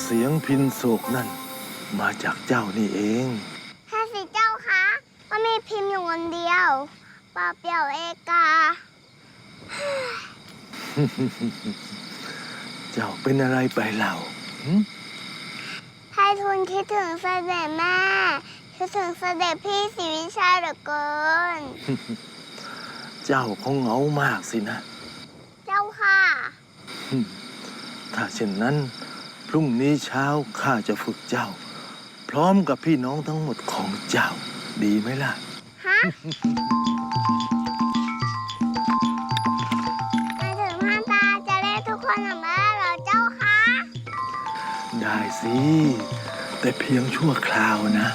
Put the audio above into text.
เสียงพินโศกนั่น มาจากเจ้านี่เองแค่สิเจ้าคะก็มีพิมพ์อยู่คนเดียวเปล่าเปลี่ยวเอกา เจ้าเป็นอะไรไปเล่าหึให้ทุนคิดถึงเสด็จแม่คิดถึงเสด็จพี่ศรีวิชัยเหลือเกิน เจ้าคงเหงามากสินะ เจ้าค่ะ ถ้าเช่นนั้น พรุ่งนี้เช้าข้าจะฝึกเจ้า พร้อมกับพี่น้องทั้งหมดของเจ้า ดีไหมล่ะ ฮะมาถึงพันตาจะเรียกทุกคนออกมาแล้วเหรอเจ้าคะ ได้สิ แต่เพียงชั่วคราวนะ